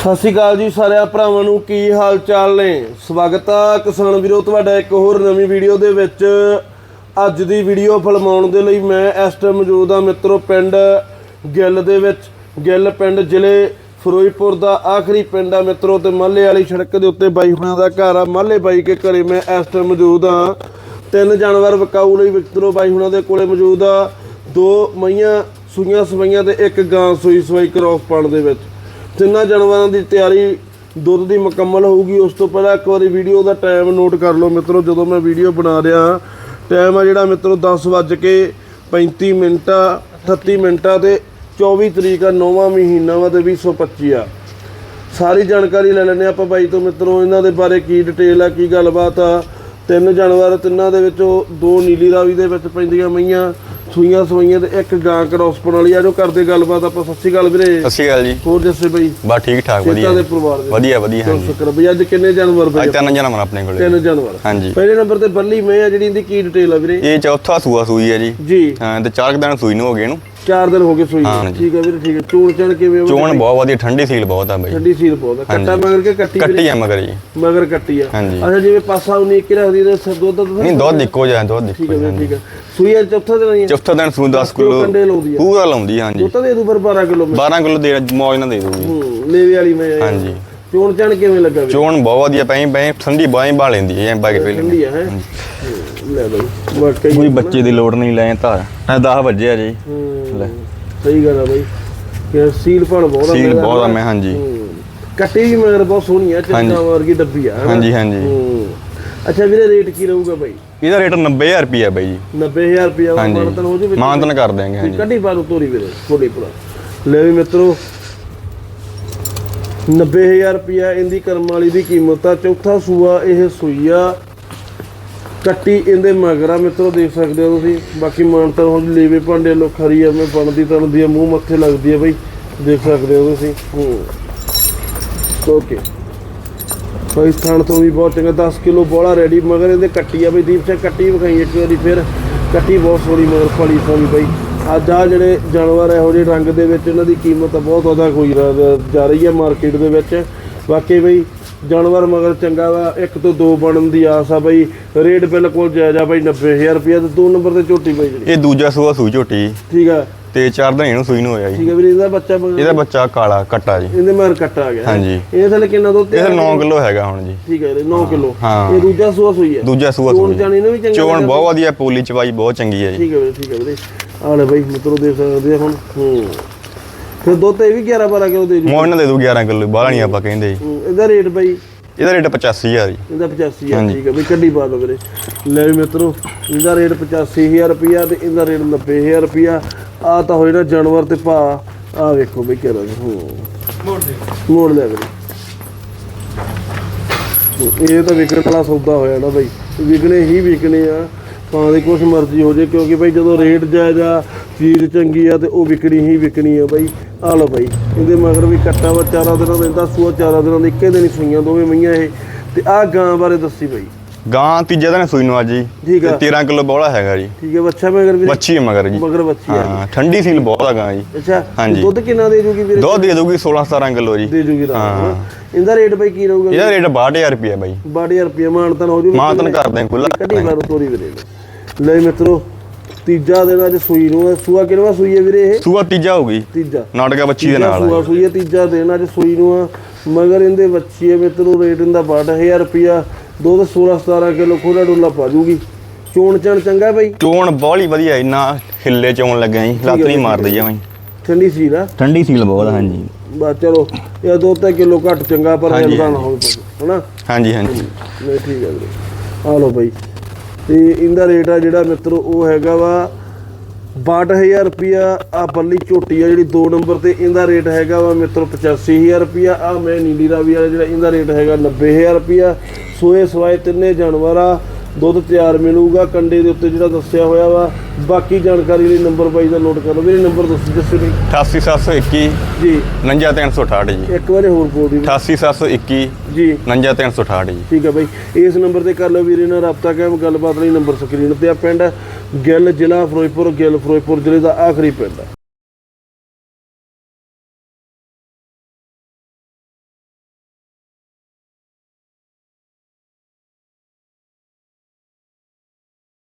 ਸਤਿ ਸ਼੍ਰੀ ਅਕਾਲ ਜੀ ਸਾਰਿਆਂ ਭਰਾਵਾਂ ਨੂੰ, ਕੀ ਹਾਲ ਚਾਲ ਨੇ? ਸਵਾਗਤ ਆ ਕਿਸਾਨ ਵੀਰੋ, ਤੁਹਾਡਾ ਇੱਕ ਹੋਰ ਨਵੀਂ ਵੀਡੀਓ ਦੇ ਵਿੱਚ। ਅੱਜ ਦੀ ਵੀਡੀਓ ਫਿਲਮਾਉਣ ਦੇ ਲਈ ਮੈਂ ਇਸ ਟਾਈਮ ਮੌਜੂਦ ਆ ਮਿੱਤਰੋ ਪਿੰਡ ਗਿੱਲ ਦੇ ਵਿੱਚ। ਗਿੱਲ ਪਿੰਡ ਜ਼ਿਲ੍ਹੇ ਫਿਰੋਜ਼ਪੁਰ ਦਾ ਆਖਰੀ ਪਿੰਡ ਆ ਮਿੱਤਰੋ ਤੇ ਮਾਲੇ ਵਾਲੀ ਸੜਕ ਦੇ ਉੱਤੇ ਬਾਈ ਹੁਣਾਂ ਦਾ ਘਰ ਆ। ਮਾਲੇ ਬਾਈ ਕੇ ਘਰੇ ਮੈਂ ਇਸ ਟਾਈਮ ਮੌਜੂਦ ਆ। ਤਿੰਨ ਜਾਨਵਰ ਵਿਕਾਊ ਲਈ ਮਿੱਤਰੋ ਬਾਈ ਹੁਣਾਂ ਦੇ ਕੋਲੇ ਮੌਜੂਦ ਆ। ਦੋ ਮਈਆਂ ਸੂਈਆਂ ਸਵਈਆਂ ਤੇ ਇੱਕ ਗਾਂ ਸੂਈ ਸਵਾਈ ਕਰੋਸ ਪਾਣ ਦੇ ਵਿੱਚ। ਤਿੰਨਾਂ ਜਾਨਵਰਾਂ ਦੀ ਤਿਆਰੀ ਦੁੱਧ ਦੀ ਮੁਕੰਮਲ ਹੋਊਗੀ। ਉਸ ਤੋਂ ਪਹਿਲਾਂ ਇੱਕ ਵਾਰੀ ਵੀਡੀਓ ਦਾ ਟਾਈਮ ਨੋਟ ਕਰ ਲਓ ਮਿੱਤਰੋ, ਜਦੋਂ ਮੈਂ ਵੀਡੀਓ ਬਣਾ ਰਿਹਾ, ਟਾਈਮ ਆ ਜਿਹੜਾ ਮਿੱਤਰੋ 10 ਵੱਜ ਕੇ 35 ਮਿੰਟਾਂ 38 ਮਿੰਟਾਂ ਤੇ 24 ਤਰੀਕ ਆ 9ਵਾਂ ਮਹੀਨਾ ਵਾ ਤੇ 2025 ਆ। ਸਾਰੀ ਜਾਣਕਾਰੀ ਲੈ ਲੈਣੇ ਆਪਾਂ ਬਾਈ ਤੋਂ ਮਿੱਤਰੋ, ਇਹਨਾਂ ਦੇ ਬਾਰੇ ਕੀ ਡਿਟੇਲ ਆ, ਕੀ ਗੱਲਬਾਤ ਆ। ਤਿੰਨ ਜਾਨਵਰ ਤਿੰਨਾਂ ਦੇ ਵਿੱਚੋਂ ਦੋ ਨੀਲੀ ਰਾਵੀ ਦੇ ਵਿੱਚ ਪੈਂਦੀਆਂ ਮਈਆਂ ਸੂਈਆਂ ਸਵਾਈਆਂ ਤੇ ਇੱਕ ਗਾਂ ਕਰੋਸਪਣ ਵਾਲੀ ਆ ਜੋ ਕਰਦੇ ਗੱਲਬਾਤ ਆਪਾਂ ਸਤਿ ਸ਼੍ਰੀ ਅਕਾਲ ਵੀਰੇ। ਸਤਿ ਸ਼੍ਰੀ ਅਕਾਲ ਜੀ। ਹੋਰ ਦੱਸੇ ਬਈ? ਬਸ ਠੀਕ ਠਾਕ ਵਧੀਆ। ਦੇ ਪਰਿਵਾਰ ਦੇ। ਵਧੀਆ ਵਧੀਆ ਹਾਂਜੀ। ਸ਼ੁਕਰ ਬਈ ਅੱਜ ਕਿੰਨੇ ਜਾਨਵਰ ਬਈ ਅੱਜ ਤਿੰਨ ਜਨਮ ਆਪਣੇ ਕੋਲੇ। ਤਿੰਨ ਜਾਨਵਰ। ਹਾਂਜੀ। ਪਹਿਲੇ ਨੰਬਰ ਤੇ ਬੱਲੀ ਮੈਂ ਆ ਜਿਹੜੀ ਇਹਦੀ ਕੀ ਡਿਟੇਲ ਆ ਵੀਰੇ? ਇਹ ਚੌਥਾ ਸੂਆ ਸੂਈ ਹੈ ਜੀ। ਜੀ। ਹਾਂ ਤੇ ਚਾਰ ਕੁ ਦਿਨ ਸੂਈ ਨੂੰ ਹੋ ਗਏ ਇਹਨੂੰ। ਚਾਰ ਦਿਨ ਹੋ ਗਏ ਸੂਈ। ਠੀਕ ਹੈ ਵੀਰੇ ਠੀਕ ਹੈ ਚੂਣ ਚਣ ਕਿਵੇਂ? ਚੋਣ ਬਹੁਤ ਵਧੀਆ ਠੰਡੀ ਸੀਲ ਬਹੁਤ ਆ ਬਈ। ਠੰਡੀ ਸੀਲ ਪਾਉਂਦਾ ਕੱਟਾ ਮਗਰ ਕੇ ਕੱਟੀ ਕੱਟੀ ਆ ਮਗਰ ਜੀ। ਮਗਰ ਕੱਟੀ ਆ। ਅੱਛਾ ਜਿਵੇਂ ਪਾਸਾ ਉਨੀ ਇੱਕ ਰੱਖਦੀ ਤੇ ਦੁੱਧ ਨਹੀਂ ਦੁੱਧ ਇੱਕੋ ਜਿਹਾ ਦੁੱਧ ਇੱਕੋ ਜਿਹਾ ਠੀਕ ਹੈ ਸੂਈ ਅੱਜ ਚੌਥਾ ਦਿਨ ਹੈ। ਚੌਥਾ ਦਿਨ ਸੂ 10 ਕਿਲੋ ਕੰਡੇ ਲਾਉਂਦੀ ਆ ਪੂਰਾ ਲਾਉਂਦੀ ਹਾਂਜੀ। ਦੁੱਧ ਦੇ ਦੂ ਪਰ 12 ਕਿਲੋ 12 ਕਿਲੋ ਦੇ ਮੌਜ ਨਾਲ ਦੇ ਦੂਗੀ ਹੂੰ ਲੇਵੇ ਵਾਲੀ ਮੈਂ। ਹਾਂਜੀ। ਚੂਣ ਚਣ ਕਿਵੇਂ ਲੱਗਾ ਚੋਣ ਬਹੁਤ ਵਧੀਆ ਪਈ ਪਈ ਠੰਡੀ ਬਾਈ ਬਾ ਲੈਂਦੀ ਐਂ ਪਾ ਕੇ ਪਹਿਲੇ ਠੰਡੀ ਹੈ ਲੈ ਲਓ ਵਾਕਈ ਕੋਈ ਬੱਚੇ ਦੀ ਲੋੜ ਨਹੀਂ ਲੈ ਧਾਰ। ਐ 10 ਵਜੇ ਆ ਜੀ। ਲੈ। ਸਹੀ ਗੱਲ ਆ ਬਈ। ਕਿ ਸੀਲ ਭਣ ਬਹੁਤ ਆ ਸੀਲ ਬਹੁਤ ਆ। ਮੈਂ ਹਾਂਜੀ। ਕੱਟੀ ਵੀ ਮਗਰ ਬਹੁਤ ਸੋਹਣੀ ਆ ਚੰਗਾ ਵਰਗੀ ਡੱਬੀ ਆ? ਹਾਂਜੀ ਹਾਂਜੀ। ਅੱਛਾ ਵੀਰੇ ਰੇਟ ਕੀ ਰਹੂਗਾ ਬਾਈ? ਇਹਦਾ ਰੇਟ 90000 ਰੁਪਿਆ ਬਾਈ ਜੀ। 90000 ਰੁਪਿਆ ਹਾਂਜੀ। ਮਾਨਤਨ ਹੋ ਜੂ ਮਾਨਤਨ ਕਰ ਦਿਆਂਗੇ ਹਾਂਜੀ। ਕੱਢੀ ਬਾਰੂ ਤੋਰੀ ਵੀਰੇ ਥੋੜੀ ਪੂਰਾ ਲੈ ਵੀ ਮਿੱਤਰੋ 90000 ਰੁਪਿਆ ਇਹਦੀ ਕਰਮ ਵਾਲੀ ਦੀ ਕੀਮਤ ਆ ਚੌਥਾ ਸੂਆ ਇਹ ਸੂਈ ਆ ਕੱਟੀ ਇਹਦੇ ਮਗਰਾ ਮਿੱਤਰੋ ਦੇਖ ਸਕਦੇ ਹੋ ਤੁਸੀਂ। ਬਾਕੀ ਮਾਨਤਨ ਹੋ ਜੂ ਲੇਵੇ ਭਾਂਡੇ ਲੋ ਖਰੀ ਆ ਮੈਂ ਬਣਦੀ ਤਣਦੀ ਆ ਮੂੰਹ ਮੱਥੇ ਲੱਗਦੀ ਆ ਬਈ। ਦੇਖ ਸਕਦੇ ਹੋ ਤੁਸੀਂ। ਹੂੰ। ਓਕੇ। ਭਾਈ ਸਥਾਨ ਤੋਂ ਵੀ ਬਹੁਤ ਚੰਗਾ 10 ਕਿਲੋ ਬੋਲਾ ਰੈਡੀ ਮਗਰ ਇਹਦੇ ਕੱਟੀ ਆ ਬਈ ਦੀਪ ਸਿੰਘ ਕੱਟੀ ਵਿਖਾਈ ਇੱਕ ਵਾਰੀ ਫਿਰ। ਕੱਟੀ ਬਹੁਤ ਸੋਹਣੀ ਮਗਰ ਫਲੀ ਸੋਹਣੀ ਬਈ। ਅੱਜ ਆ ਜਿਹੜੇ ਜਾਨਵਰ ਇਹੋ ਜਿਹੇ ਰੰਗ ਦੇ ਵਿੱਚ ਇਹਨਾਂ ਦੀ ਕੀਮਤ ਬਹੁਤ ਜ਼ਿਆਦਾ ਹੋਈ ਜਾ ਰਹੀ ਹੈ ਮਾਰਕੀਟ ਦੇ ਵਿੱਚ। ਵਾਕਈ ਬਈ ਜਾਨਵਰ ਮਗਰ ਚੰਗਾ ਵਾ ਇੱਕ ਤੋਂ ਦੋ ਬਣਨ ਦੀ ਆਸ ਆ ਬਈ। ਰੇਟ ਬਿਲਕੁਲ ਜਾਇਜ਼ ਆ ਬਈ 90000 ਰੁਪਏ ਤੇ ਦੋ ਨੰਬਰ ਤੇ ਝੋਟੀ ਬਈ ਇਹ ਦੂਜਾ ਸੂਆ ਸੂਈ ਝੋਟੀ। ਠੀਕ ਆ। ਤੇ ਚਾਰ ਦਿਨ ਇਹਨੂੰ ਸੂਈ ਨੂੰ ਹੋਇਆ ਜੀ। ਠੀਕ ਆ ਵੀਰੇ ਇਹਦਾ ਬੱਚਾ ਮਗਰ ਇਹਦਾ ਬੱਚਾ ਕਾਲਾ ਕੱਟਾ ਜੀ। ਇਹਦੇ ਮਗਰ ਕੱਟਾ ਆ ਗਿਆ। ਹਾਂਜੀ। ਇਹ ਥੱਲੇ ਕਿੰਨਾ ਦੁੱਧ ਇਹ 9 ਕਿਲੋ ਹੈਗਾ ਹੁਣ ਜੀ। ਠੀਕ ਹੈ 9 ਕਿਲੋ। ਹਾਂ। ਇਹ ਦੂਜਾ ਸੂਆ ਸੂਈ ਹੈ। ਦੂਜਾ ਸੂਆ ਚੋਣ ਸੂਈ ਜਾਣੀ ਨੂੰ ਵੀ ਚੰਗਾ ਚੋਣ ਬਹੁਤ ਵਧੀਆ ਪੋਲੀ ਚਵਾਈ ਬਹੁਤ ਚੰਗੀ ਹੈ ਜੀ। ਠੀਕ ਹੈ ਵੀਰੇ ਠੀਕ ਹੈ ਵੀਰੇ। ਆ ਲੈ ਬਾਈ ਮਿੱਤਰੋ ਦੇਖ ਸਕਦੇ ਆ ਹੁਣ। ਹੂੰ। ਫਿਰ ਦੁੱਧ ਇਹ ਵੀ 11 12 ਕਿਲੋ ਦੇ ਜੂ ਮੋੜ ਨਾਲ ਦੇ ਦੂ 11 ਕਿਲੋ ਬਾਹਲਾ ਨਹੀਂ ਆਪਾਂ ਕਹਿੰਦੇ ਜੀ। ਹੂੰ, ਇਹਦਾ ਰੇਟ ਬਾਈ? ਇਹਦਾ ਰੇਟ 85000 ਜੀ। ਇਹਦਾ 85 ਹੈ ਹਾਂਜੀ। ਠੀਕ ਹੈ ਵੀ ਕੱਢੀ ਪਾ ਲਓ ਵੀਰੇ। ਲੈ ਵੀ ਮਿੱਤਰੋ ਇਹਦਾ ਰੇਟ 85000 ਰੁਪਿਆ ਤੇ ਇਹਦਾ ਰੇਟ 90000 ਰੁਪਿਆ ਆ ਤਾਂ ਹੋਏ ਨਾ ਜਾਨਵਰ ਤੇ ਭਾ ਆ ਵੇਖੋ ਬਈ ਕਿਹੜਾ ਹੂੰ। ਮੋੜ ਦੇ। ਮੋੜ ਲੈ ਵੀਰੇ। ਇਹ ਤਾਂ ਵਿਕਣ ਵਾਲਾ ਸੌਦਾ ਹੋਇਆ ਨਾ ਬਾਈ। ਵਿਕਣੇ ਹੀ ਵਿਕਣੇ ਆ ਭਾਵੇਂ ਕੁਛ ਮਰਜ਼ੀ ਹੋ ਜੇ ਕਿਉਂਕਿ ਬਾਈ ਜਦੋਂ ਰੇਟ ਜਾਇਜ਼ ਆ ਚੀਜ਼ ਚੰਗੀ ਆ ਤੇ ਉਹ ਵਿਕਣੀ ਹੀ ਵਿਕਣੀ ਆ ਬਾਈ। ਆ ਲਓ ਬਾਈ ਇਹਦੇ ਮਗਰ ਵੀ ਕੱਟਾ ਵਾ ਚਾਰਾਂ ਦਿਨਾਂ ਦਾ ਇਹਦਾ ਸੂਆ ਚਾਰਾਂ ਦਿਨਾਂ ਦੇ ਇੱਕੇ ਦਿਨ ਹੀ ਸੂਈਆਂ ਦੋਵੇਂ ਮਈਆਂ ਇਹ। ਤੇ ਆ ਗਾਂ ਬਾਰੇ ਦੱਸੀ ਬਾਈ। ਗਾਂ ਤੀਜੇ ਦਿਨ ਸੂਈ ਨੂੰ ਅੱਜ ਜੀ। ਠੀਕ ਆ। ਤੇ 13 ਕਿਲੋ ਬੋਲਾ ਹੈਗਾ ਜੀ। ਠੀਕ ਹੈ ਬੱਚਾ ਮਗਰ ਵੀ ਬੱਚੀ ਹੈ ਮਗਰ ਜੀ। ਮਗਰ ਬੱਚੀ ਆ ਹਾਂ ਠੰਡੀ ਸੀਲ ਬਹੁਤ ਆ ਗਾਂ ਜੀ। ਅੱਛਾ ਹਾਂਜੀ। ਦੁੱਧ ਕਿੰਨਾ ਦੇ ਜੂਗੀ ਵੀਰੇ? ਦੁੱਧ ਦੇ ਦੂਗੀ 16 17 ਕਿਲੋ ਜੀ। ਦੇ ਜੂਗੀ ਰਾਤ ਹਾਂ। ਇਹਦਾ ਰੇਟ ਬਾਈ ਕੀ ਰਹੂਗਾ? ਇਹਦਾ ਰੇਟ 62000 ਰੁਪਏ ਬਾਈ। 62000 ਰੁਪਏ ਮਾਨਤਨ ਹੋ ਜੂਗੀ ਮਾਨਤਨ ਕਰਦੇ ਆ ਖੁੱਲਾ ਕੱਢੀ ਬਾਰੂ ਤੋਰੀ ਵੀਰੇ ਲੈ ਮਿੱਤਰੋ ਤੀਜਾ ਦਿਨ ਅੱਜ ਸੂਈ ਨੂੰ। ਸੂਆ ਕਿਹੜਾ ਸੂਈ ਹੈ ਵੀਰੇ ਇਹ? ਸੂਆ ਤੀਜਾ ਹੋਊਗੀ। ਤੀਜਾ। ਨਾਟਕਾ ਬੱਚੀ ਦੇ ਤੀਜਾ ਨਾਲ ਸੂਆ ਸੂਈ ਹੈ ਤੀਜਾ ਦਿਨ ਅੱਜ ਸੂਈ ਨੂੰ ਆ। ਮਗਰ ਇਹਦੇ ਬੱਚੀ ਹੈ ਮਿੱਤਰੋ ਰੇਟ ਇਹਦਾ 62000 ਰੁਪਿਆ ਦੁੱਧ 16 17 ਕਿਲੋ ਖੋਲਾ ਡੋਲਾ ਪਾ ਜੂਗੀ। ਚੋਣ ਚਣ ਚੰਗਾ ਬਾਈ? ਚੋਣ ਬਾਹਲੀ ਵਧੀਆ ਇੰਨਾ ਹਿੱਲੇ ਚੋਣ ਲੱਗਾ ਜੀ ਲੱਤ ਨਹੀਂ ਮਾਰਦੀ ਜਮਾਂ ਠੰਡੀ ਸੀ ਨਾ ਠੰਡੀ ਸੀਲ ਬਹੁਤ ਹਾਂਜੀ। ਬਸ ਚਲੋ ਇਹ ਦੋ ਤਾਂ ਕਿਲੋ ਘੱਟ ਚੰਗਾ ਪਰ ਹਾਂਜੀ, ਹਿਲਦਾ ਨਾ ਹੋਵੇ ਹਨਾ? ਹਾਂਜੀ ਹਾਂਜੀ। ਨਹੀਂ ਠੀਕ ਹੈ ਵੀਰੇ। ਆ ਲਓ ਬਾਈ। ਤੇ ਇਹਦਾ ਰੇਟ ਆ ਜਿਹੜਾ ਮਿੱਤਰੋ ਉਹ ਹੈਗਾ ਵਾ 62000 ਰੁਪਿਆ ਆ ਬੱਲੀ ਝੋਟੀ ਆ ਜਿਹੜੀ 2 ਨੰਬਰ ਤੇ, ਇਹਦਾ ਰੇਟ ਹੈਗਾ ਵਾ ਮਿੱਤਰੋ 85000 ਰੁਪਿਆ ਆ ਮੈਂ ਨੀਲੀ ਰਾਵੀ ਵਾਲਾ ਜਿਹੜਾ, ਇਹਦਾ ਰੇਟ ਹੈਗਾ 90000 ਰੁਪਿਆ ਸੋਏ ਸਵਾਏ ਤਿੰਨੇ ਜਾਨਵਰ ਆ। ਦੁੱਧ ਤਿਆਰ ਮਿਲੂਗਾ ਕੰਡੇ ਦੇ ਉੱਤੇ ਜਿਹੜਾ ਦੱਸਿਆ ਹੋਇਆ ਵਾ। ਬਾਕੀ ਜਾਣਕਾਰੀ ਲਈ ਨੰਬਰ ਬਾਈ ਦਾ ਨੋਟ ਕਰ। ਲਓ ਵੀਰੇ ਨੰਬਰ ਦੱਸੋ ਦੱਸੋ ਜੀ। 88721 ਜੀ। 59368 ਜੀ। ਇੱਕ ਵਾਰੀ ਹੋਰ ਬੋਲ ਦਿਓ। 88721 ਜੀ। 59368 ਜੀ। ਠੀਕ ਹੈ ਬਾਈ। ਇਸ ਨੰਬਰ ਤੇ ਕਰ ਲਓ ਵੀਰੇ ਨਾਲ ਰਾਬਤਾ ਕਾਇਮ। ਗੱਲਬਾਤ ਲਈ ਨੰਬਰ ਸਕਰੀਨ ਤੇ ਆ ਪਿੰਡ। ਗਿੱਲ ਜ਼ਿਲ੍ਹਾ ਫਿਰੋਜ਼ਪੁਰ ਗਿੱਲ ਫਿਰੋਜ਼ਪੁਰ ਜ਼ਿਲ੍ਹੇ ਦਾ ਆਖਰੀ ਪਿੰਡ।